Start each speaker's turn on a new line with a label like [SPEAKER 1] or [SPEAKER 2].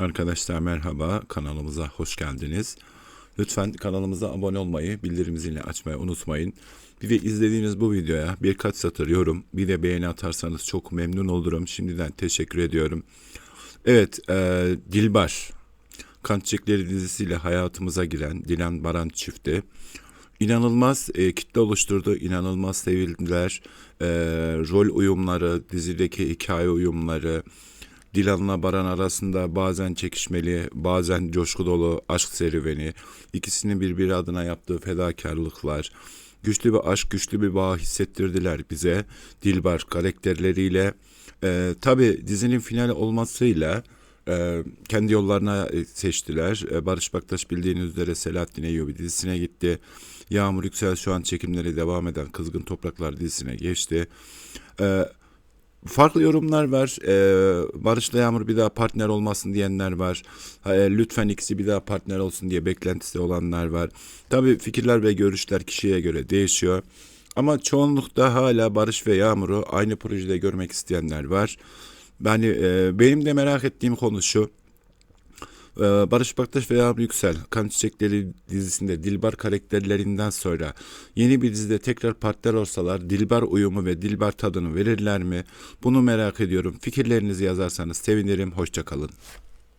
[SPEAKER 1] Arkadaşlar merhaba, kanalımıza hoş geldiniz. Lütfen kanalımıza abone olmayı, bildirim zilini açmayı unutmayın. Bir de izlediğiniz bu videoya birkaç satır yorum, bir de beğeni atarsanız çok memnun olurum. Şimdiden teşekkür ediyorum. Evet, e, Dilbar, Kan Çiçekleri dizisiyle hayatımıza giren Dilan Baran çifti. İnanılmaz e, kitle oluşturdu, inanılmaz sevildiler. E, rol uyumları, dizideki hikaye uyumları, Dilan'la Baran arasında bazen çekişmeli, bazen coşku dolu aşk serüveni, ikisinin birbiri adına yaptığı fedakarlıklar, güçlü bir aşk, güçlü bir bağ hissettirdiler bize. Dilbar karakterleriyle, e, tabi dizinin finali olmasıyla e, kendi yollarına e, seçtiler. E, Barış Baktaş bildiğiniz üzere Selahattin Eyyubi dizisine gitti. Yağmur Yüksel şu an çekimleri devam eden Kızgın Topraklar dizisine geçti. E, Farklı yorumlar var. Ee, Barış'la Yağmur bir daha partner olmasın diyenler var. Ee, lütfen ikisi bir daha partner olsun diye beklentisi olanlar var. Tabii fikirler ve görüşler kişiye göre değişiyor. Ama çoğunlukta hala Barış ve Yağmur'u aynı projede görmek isteyenler var. Yani e, benim de merak ettiğim konu şu. Ee, Barış Baktaş ve Yağmur Yüksel Kan Çiçekleri dizisinde Dilbar karakterlerinden sonra yeni bir dizide tekrar partner olsalar Dilbar uyumu ve Dilbar tadını verirler mi? Bunu merak ediyorum. Fikirlerinizi yazarsanız sevinirim. Hoşçakalın.